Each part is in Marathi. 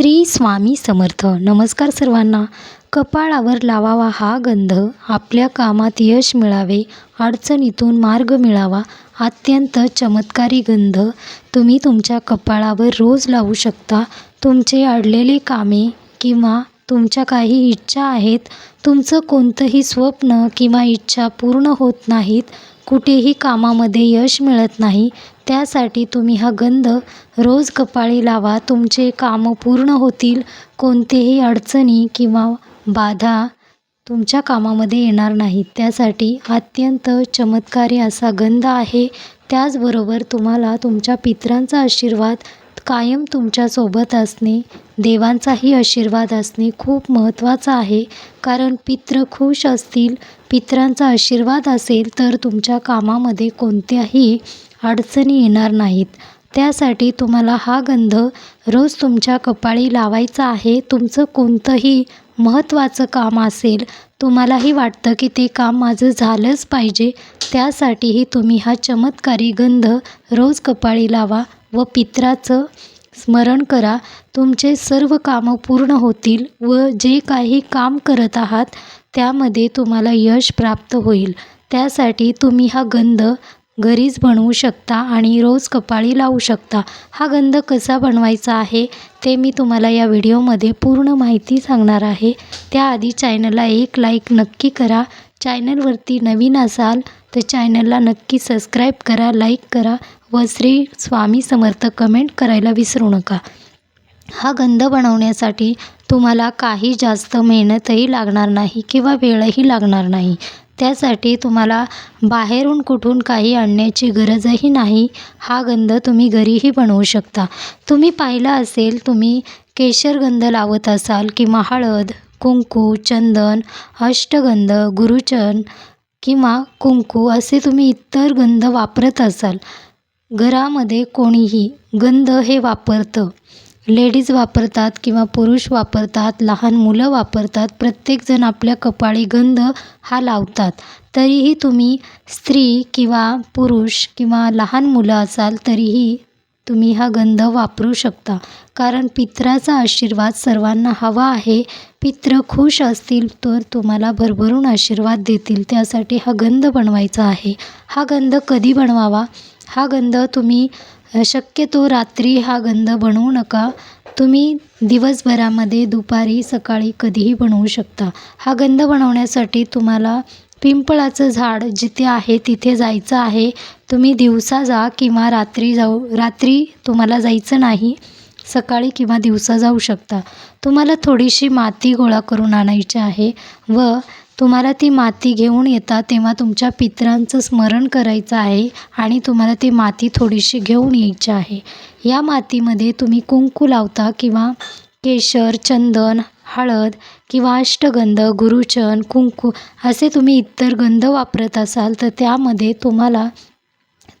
श्री स्वामी समर्थ. नमस्कार सर्वांना. कपाळावर लावावा हा गंध. आपल्या कामात यश मिळावे अडचणीतून मार्ग मिळावा अत्यंत चमत्कारी गंध. तुम्ही तुमच्या कपाळावर रोज लावू शकता. तुमचे अडलेले कामे किंवा तुमच्या काही इच्छा आहेत तुमचं कोणतंही स्वप्न किंवा इच्छा पूर्ण होत नाहीत कुठेही कामामध्ये यश मिळत नाही त्यासाठी तुम्ही हा गंध रोज कपाळी लावा. तुमचे कामं पूर्ण होतील. कोणतेही अडचणी किंवा बाधा तुमच्या कामामध्ये येणार नाहीत. त्यासाठी अत्यंत चमत्कारी असा गंध आहे. त्याचबरोबर तुम्हाला तुमच्या पित्रांचा आशीर्वाद कायम तुमच्यासोबत असणे देवांचाही आशीर्वाद असणे खूप महत्त्वाचं आहे. कारण पित्र खुश असतील पित्रांचा आशीर्वाद असेल तर तुमच्या कामामध्ये कोणत्याही अडचणी येणार नाहीत. त्यासाठी तुम्हाला हा गंध रोज तुमच्या कपाळी लावायचा आहे. तुमचं कोणतंही महत्त्वाचं काम असेल तुम्हालाही वाटतं की ते काम माझं झालंच पाहिजे. त्यासाठीही तुम्ही हा चमत्कारी गंध रोज कपाळी लावा व पित्राचं स्मरण करा. तुमचे सर्व कामं पूर्ण होतील व जे काही काम करत आहात त्यामध्ये तुम्हाला यश प्राप्त होईल. त्यासाठी तुम्ही हा गंध घरीच बनवू शकता आणि रोज कपाळी लावू शकता. हा गंध कसा बनवायचा आहे ते मी तुम्हाला या व्हिडिओमध्ये पूर्ण माहिती सांगणार आहे. त्याआधी चॅनलला एक लाईक नक्की करा. चॅनलवरती नवीन असाल तर चॅनलला नक्की सबस्क्राईब करा लाईक करा व श्री स्वामी समर्थ कमेंट करायला विसरू नका. हा गंध बनवण्यासाठी तुम्हाला काही जास्त मेहनतही लागणार नाही किंवा वेळही लागणार नाही. त्यासाठी तुम्हाला बाहेरून कुठून काही आणण्याची गरजही नाही. हा गंध तुम्ही घरीही बनवू शकता. तुम्ही पाहिलं असेल तुम्ही केशरगंध लावत असाल किंवा हळद कुंकू चंदन अष्टगंध गुरुचन किंवा कुंकू असे तुम्ही इतर गंध वापरत असाल. घरामध्ये कोणीही गंध हे वापरतं. लेडीज वापरतात किंवा पुरुष वापरतात लहान मुलं वापरतात प्रत्येकजण आपल्या कपाळी गंध हा लावतात. तरीही तुम्ही स्त्री किंवा पुरुष किंवा लहान मुलं असाल तरीही तुम्ही हा गंध वापरू शकता. कारण पित्राचा आशीर्वाद सर्वांना हवा आहे. पित्र खुश असतील तर तुम्हाला भरभरून आशीर्वाद देतील. त्यासाठी हा गंध बनवायचा आहे. हा गंध कधी बनवावा? हा गंध तुम्ही शक्यतो रात्री हा गंध बनवू नका. तुम्ही दिवसभरामध्ये दुपारी सकाळी कधीही बनवू शकता. हा गंध बनवण्यासाठी तुम्हाला पिंपळाचं झाड जिथे आहे तिथे जायचं आहे. तुम्ही दिवसा जा किंवा रात्री जाऊ रात्री तुम्हाला जायचं नाही. सकाळी किंवा दिवसा जाऊ शकता. तुम्हाला थोडीशी माती गोळा करून आणायची आहे व तुम्हाला ती माती घेऊन येता तेव्हा तुमच्या पितरांचं स्मरण करायचं आहे आणि तुम्हाला ती माती थोडीशी घेऊन यायची आहे. या मातीमध्ये तुम्ही कुंकू लावता किंवा केशर चंदन हळद किंवा अष्टगंध गुरुचन कुंकू असे तुम्ही इतर गंध वापरत असाल तर त्यामध्ये तुम्हाला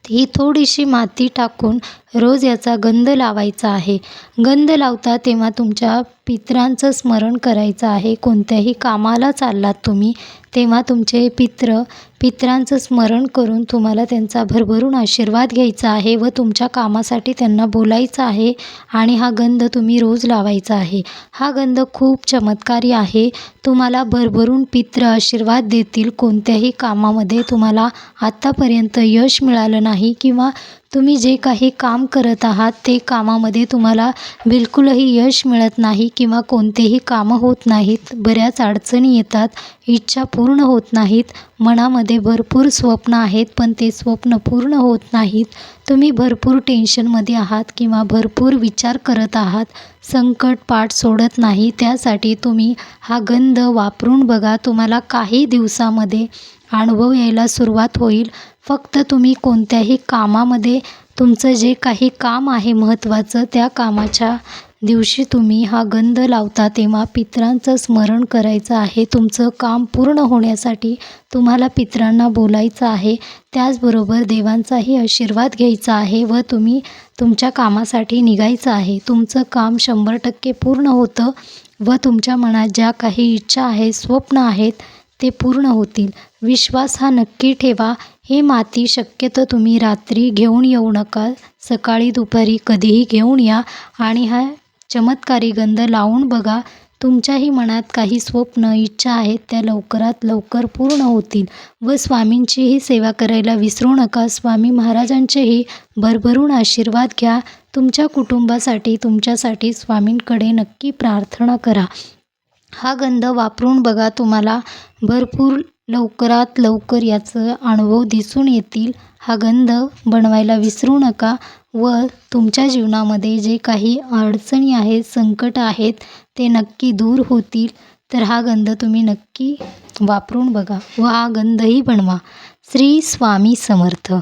ही थोडीशी माती टाकून रोज याचा गंध लावायचा आहे. गंध लावता तेव्हा तुमच्या पितरांचं स्मरण करायचं आहे. कोणत्याही कामाला चाललात तुम्ही तेव्हा तुमचे पित्र पितरांचं स्मरण करून तुम्हाला त्यांचा भरभरून आशीर्वाद घ्यायचा आहे व तुमच्या कामासाठी त्यांना बोलायचं आहे आणि हा गंध तुम्ही रोज लावायचा आहे. हा गंध खूप चमत्कारी आहे. तुम्हाला भरभरून पित्र आशीर्वाद देतील. कोणत्याही कामामध्ये तुम्हाला आत्तापर्यंत यश मिळालं नाही किंवा तुम्ही जे काही काम करत आहात ते कामामध्ये तुम्हाला बिलकुलही यश मिळत नाही किंवा कोणतेही कामं होत नाहीत. बऱ्याच अडचणी येतात इच्छा पूर्ण होत नाहीत मनामध्ये भरपूर स्वप्न आहेत पण ते स्वप्न पूर्ण होत नाहीत. तुम्ही भरपूर टेन्शनमध्ये आहात किंवा भरपूर विचार करत आहात संकट पाठ सोडत नाही त्यासाठी तुम्ही हा गंध वापरून बघा तुम्हाला काही दिवसामध्ये अनुभव यायला सुरुवात होईल. फक्त तुम्ही कोणत्याही कामामध्ये तुमचं जे काही काम आहे महत्त्वाचं त्या कामाच्या दिवशी तुम्ही हा गंध लावता तेव्हा पित्रांचं स्मरण करायचं आहे. तुमचं काम पूर्ण होण्यासाठी तुम्हाला पितरांना बोलायचं आहे. त्याचबरोबर देवांचाही आशीर्वाद घ्यायचा आहे व तुम्ही तुमच्या कामासाठी निघायचं आहे. तुमचं काम शंभर टक्के पूर्ण होतं व तुमच्या मनात ज्या काही इच्छा आहेत स्वप्न आहेत ते पूर्ण होतील. विश्वास हा नक्की ठेवा. हे माती शक्यतो तुम्ही रात्री घेऊन येऊ नका. सकाळी दुपारी कधीही घेऊन या आणि हा चमत्कारी गंध लावून बघा. तुमच्याही मनात काही स्वप्न इच्छा आहेत त्या लवकरात लवकर पूर्ण होतील. व स्वामींचीही सेवा करायला विसरू नका. स्वामी महाराजांचेही भरभरून आशीर्वाद घ्या. तुमच्या कुटुंबासाठी तुमच्यासाठी स्वामींकडे नक्की प्रार्थना करा. हा गंध वापरून बघा तुम्हाला भरपूर लवकरात लवकर याचं अनुभव दिसून येतील. हा गंध बनवायला विसरू नका व तुमच्या जीवनामध्ये जे काही अडचणी आहेत संकट आहेत ते नक्की दूर होतील. तर हा गंध तुम्ही नक्की वापरून बघा व हा गंधही बनवा. श्री स्वामी समर्थ.